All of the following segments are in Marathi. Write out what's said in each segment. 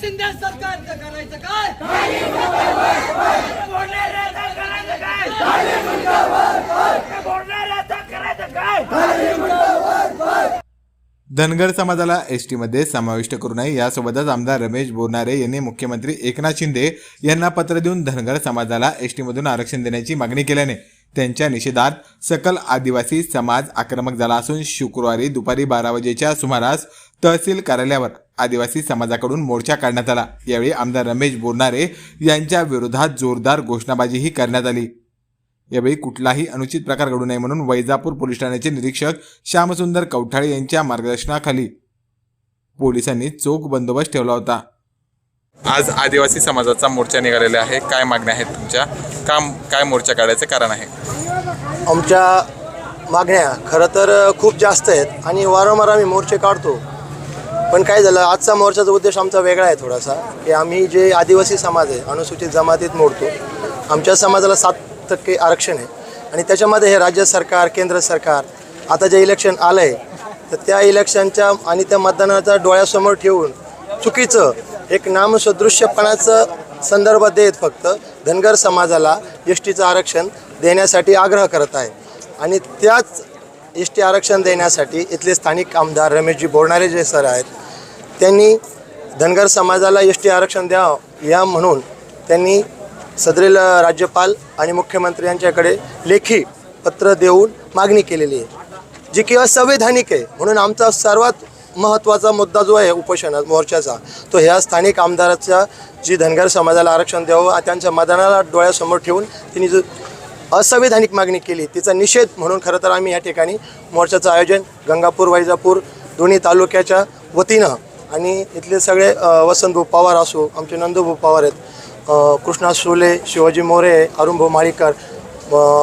शिंदे सरकारचं करायचं काय? करायचं काय धनगर समाजाला एस टीमध्ये समाविष्ट करू नये. यासोबतच आमदार रमेश बोरनारे यांनी मुख्यमंत्री एकनाथ शिंदे यांना पत्र देऊन धनगर समाजाला एस टीमधून आरक्षण देण्याची मागणी केल्याने त्यांच्या निषेधात सकल आदिवासी समाज आक्रमक झाला असून शुक्रवारी दुपारी बारा वाजेच्या सुमारास तहसील कार्यालयावर आदिवासी समाजाकडून मोर्चा काढण्यात आला. यावेळी आमदार रमेश बोरनारे यांच्या विरोधात जोरदार घोषणाबाजीही करण्यात आली. यावेळी कुठलाही अनुचित प्रकार घडू नये म्हणून वैजापूर पोलीस ठाण्याचे निरीक्षक श्यामसुंदर कवठाळे यांच्या मार्गदर्शनाखाली पोलिसांनी चोख बंदोबस्त ठेवला होता. आज आदिवासी समाजाचा मोर्चा निघालेला आहे. काय मागण्या आहेत तुमच्या? काम काय मोर्चा काढायचं कारण आहे? आमच्या मागण्या खरं तर खूप जास्त आहेत आणि वारंवार आम्ही मोर्चे काढतो. पण काय झालं आजचा मोर्चाचा उद्देश आमचा वेगळा आहे थोडासा. की आम्ही जे आदिवासी समाज आहे अनुसूचित जमातीत मोडतो आमच्या समाजाला सात टक्के आरक्षण आहे. आणि त्याच्यामध्ये हे राज्य सरकार केंद्र सरकार आता जे इलेक्शन आलं आहे तर त्या इलेक्शनच्या आणि त्या मतदानाचा डोळ्यासमोर ठेवून चुकीचं एक नामसदृश्यपणाचं संदर्भ देत फक्त धनगर समाजाला एस टीचं आरक्षण देण्यासाठी आग्रह करत आहे. आणि त्याच एस टी आरक्षण देण्यासाठी इथले स्थानिक आमदार रमेशजी बोरणारे जे सर आहेत त्यांनी धनगर समाजाला एस टी आरक्षण द्यावं या म्हणून त्यांनी सदरील राज्यपाल आणि मुख्यमंत्री यांच्याकडे लेखी पत्र देऊन मागणी केलेली आहे जी की असंवैधानिक आहे. म्हणून आमचा सर्वात महत्त्वाचा मुद्दा जो आहे उपोषण मोर्चाचा तो ह्या स्थानिक आमदाराच्या जी धनगर समाजाला आरक्षण द्यावं त्यांच्या मतदानाला डोळ्यासमोर ठेवून तिने जो असंवैधानिक मागणी केली तिचा निषेध म्हणून खरं तर आम्ही या ठिकाणी मोर्चाचं आयोजन गंगापूर वैजापूर दोन्ही तालुक्याच्या वतीनं आणि इथले सगळे वसंतभाऊ पवार असो आमचे नंदूभाऊ पवार आहेत कृष्णा सोले शिवाजी मोरे अरुणभाऊ माळीकर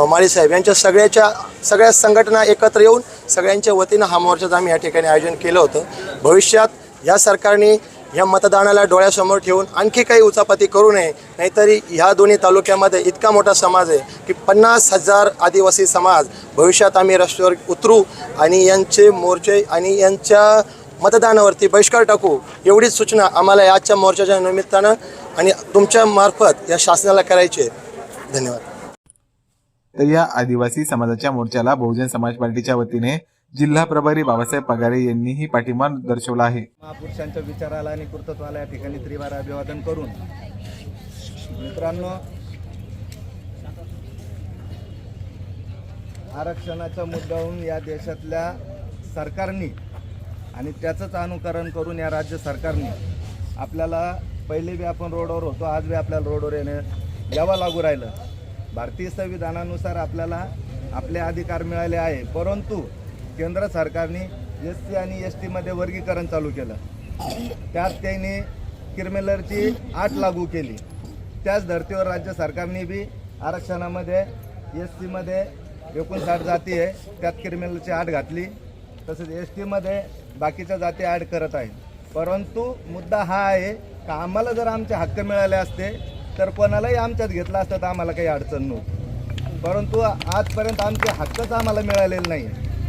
माळीसाहेब यांच्या सगळ्याच्या सगळ्या संघटना एकत्र येऊन सगळ्यांच्या वतीनं हा मोर्चाचं आम्ही या ठिकाणी आयोजन केलं होतं. भविष्यात या सरकारने या मतदानाला डोळ्यासमोर ठेवून आणखी काही उचापती करू नये नाहीतरी ह्या दोन्ही तालुक्यामध्ये इतका मोठा समाज आहे की पन्नास हजार आदिवासी समाज भविष्यात आम्ही रस्त्यावर उतरू आणि यांचे मोर्चे आणि यांच्या मतदानावरती बहिष्कार टाकू एवढीच सूचना आम्हाला याच्या मोर्चाच्या निमित्तानं आणि तुमच्या मार्फत या शासनाला करायची. आहे धन्यवाद. तर या आदिवासी समाजाच्या मोर्चाला बहुजन समाज पार्टीच्या वतीने जिल्हा प्रभारी बाबासाहेब पगारे यांनीही पाठिंबा दर्शवला आहे. महापुरुषांच्या विचाराला आणि कर्तृत्वाला या ठिकाणी त्रिवार अभिवादन करून मित्रांनो आरक्षणाच्या मुद्द्याहून या देशातल्या सरकारनी आणि त्याचंच अनुकरण करून या राज्य सरकारने आपल्याला पहिले बी आपण रोडवर होतो आज बी आपल्याला रोडवर येणे यावं लागू राहिलं. भारतीय संविधानानुसार आपल्याला आपले अधिकार मिळाले आहे परंतु केंद्र सरकारने एस सी आणि एस टीमध्ये वर्गीकरण चालू केलं. त्यात त्यांनी किरमेलरची आठ लागू केली. त्याच धर्तीवर राज्य सरकारने बी आरक्षणामध्ये एस सीमध्ये एकोणसाठ जाती आहे त्यात क्रिमिनलची आठ घातली. तसेच एस टीमध्ये बाकीच्या जाती ॲड करत आहेत. परंतु मुद्दा हा आहे का आम्हाला जर आमचे हक्क मिळाले असते तर कोणालाही आमच्यात घेतला असतं तर आम्हाला काही अडचण नव्हती. परंतु आजपर्यंत आमचे हक्कच आम्हाला मिळालेले नाही.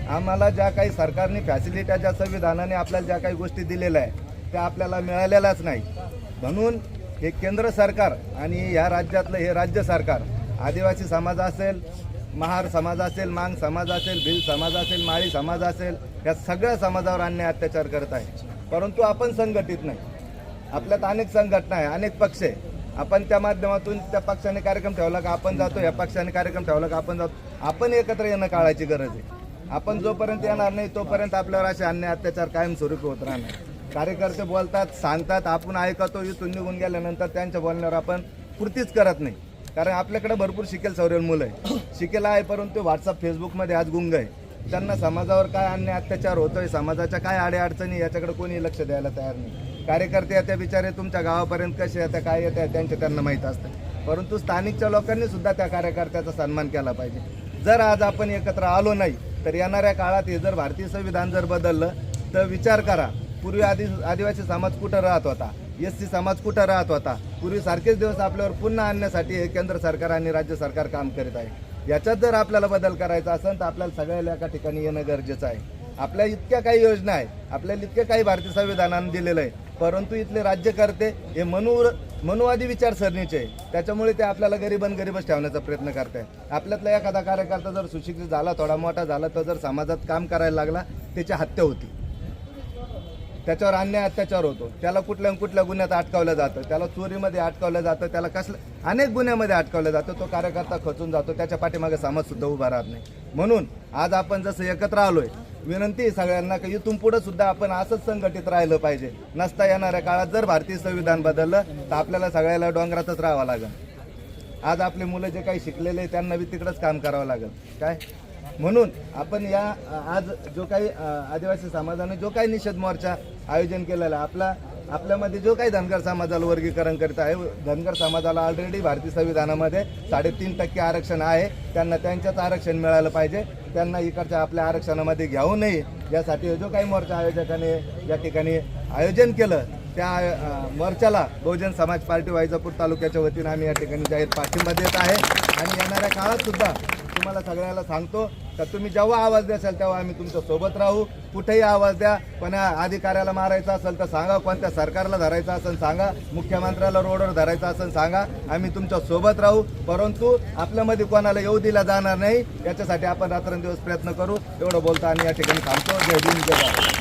आम्हाला ज्या काही सरकारने फॅसिलिट्या ज्या संविधानाने आपल्याला ज्या काही गोष्टी दिलेल्या आहे त्या आपल्याला मिळालेल्याच नाही म्हणून हे केंद्र सरकार आणि ह्या राज्यातलं हे राज्य सरकार आदिवासी समाज असेल महार समाज असेल मांग समाज असेल भिल समाज असेल माळी समाज असेल या सगळ्या समाजावर अन्याय अत्याचार करत आहे. परंतु आपण संघटित नाही. आपल्यात अनेक संघटना आहे अनेक पक्ष आहे. आपण त्या माध्यमातून त्या पक्षाने कार्यक्रम ठेवला का आपण जातो या पक्षाने कार्यक्रम ठेवला का आपण जातो. आपण एकत्र येणं काळाची गरज आहे. आपण जोपर्यंत येणार नाही तोपर्यंत आपल्यावर असे अन्याय अत्याचार कायमस्वरूपी होत राहणार. कार्यकर्ते बोलतात सांगतात आपण ऐकतो इथून निघून गेल्यानंतर त्यांच्या बोलण्यावर आपण कृतीच करत नाही. कारण आपल्याकडे भरपूर शिकेल सौरेल मुलं आहे. शिकेल आहे परंतु व्हॉट्सअप फेसबुकमध्ये आज गुंग आहे. त्यांना समाजावर काय अन्याय अत्याचार होतोय समाजाच्या काय अडीअडचणी याच्याकडे कोणी लक्ष द्यायला तयार नाही. कार्यकर्ते येत्या बिचारे तुमच्या गावापर्यंत कसे येत्या काय येत्या त्यांचे त्यांना माहीत असतं. परंतु स्थानिकच्या लोकांनी सुद्धा त्या कार्यकर्त्याचा सन्मान केला पाहिजे. जर आज आपण एकत्र आलो नाही तर येणाऱ्या काळात हे जर भारतीय संविधान जर बदललं तर विचार करा. पूर्वी आदि आदिवासी समाज कुठं राहत होता? एस सी समाज कुठं राहत होता? पूर्वीसारखेच दिवस आपल्यावर पुन्हा आणण्यासाठी हे केंद्र सरकार आणि राज्य सरकार काम करीत आहे. याच्यात जर आपल्याला बदल करायचा असेल तर आपल्याला सगळ्याला एका ठिकाणी येणं गरजेचं आहे. आपल्या इतक्या काही योजना आहेत. आपल्याला इतक्या काही भारतीय संविधानानं दिलेलं आहे. परंतु इथले राज्यकर्ते हे मनु मनुवादी विचारसरणीचे आहे. त्याच्यामुळे ते आपल्याला गरीबन गरीबच ठेवण्याचा प्रयत्न करत आहे आपल्यातला एखादा कार्यकर्ता जर सुशिक्षित झाला थोडा मोठा झाला तर जर समाजात काम करायला लागला त्याची हत्या होती. त्याच्यावर अन्याय अत्याचार होतो. त्याला कुठल्या न कुठल्या गुन्ह्यात अटकावलं जातं. त्याला चोरीमध्ये अटकावलं जातं. त्याला कसलं अनेक गुन्ह्यामध्ये अटकावलं जातं. तो कार्यकर्ता खचून जातो. त्याच्या पाठीमागे समाजसुद्धा उभा राहत नाही. म्हणून आज आपण जसं एकत्र आलोय विनंती सगळ्यांना की इथून पुढे सुद्धा आपण असंच संघटित राहिलं पाहिजे. नसता येणाऱ्या काळात जर भारतीय संविधान बदललं तर आपल्याला सगळ्याला डोंगरातच राहावं लागेल. आज आपले मुलं जे काही शिकलेले त्यांना बी तिकडंच काम करावं लागेल. काय? म्हणून आपण या आज जो काही आदिवासी समाजाने जो काही निषेध मोर्चा आयोजन केलेला आपला आपल्यामध्ये जो काही धनगर समाजाला वर्गीकरण करीत आहे धनगर समाजाला ऑलरेडी भारतीय संविधानामध्ये साडेतीन टक्के आरक्षण आहे त्यांना त्यांच्याच आरक्षण मिळालं पाहिजे त्यांना इकडच्या आपल्या आरक्षणामध्ये घेऊ नये यासाठी जो काही मोर्चा आयोजकाने या ठिकाणी आयोजन केलं त्या मोर्चाला बहुजन समाज पार्टी वायजापूर तालुक्याच्या वतीनं आम्ही या ठिकाणी जाहीर पाठिंबा देत आहे. आणि येणाऱ्या काळात सुद्धा तुम्हाला सगळ्याला सांगतो तर तुम्ही जेव्हा आवाज द्याल तेव्हा आम्ही तुमच्यासोबत राहू. कुठेही आवाज द्या. कोण्या अधिकाऱ्याला मारायचा असेल तर सांगा. कोणत्या सरकारला धरायचं असेल सांगा. मुख्यमंत्र्याला रोडवर धरायचं असेल सांगा. आम्ही तुमच्यासोबत राहू. परंतु आपल्यामध्ये कोणाला येऊ दिला जाणार नाही. याच्यासाठी आपण रात्रंदिवस प्रयत्न करू. एवढं बोलतो आणि या ठिकाणी थांबतो. जय भीम जय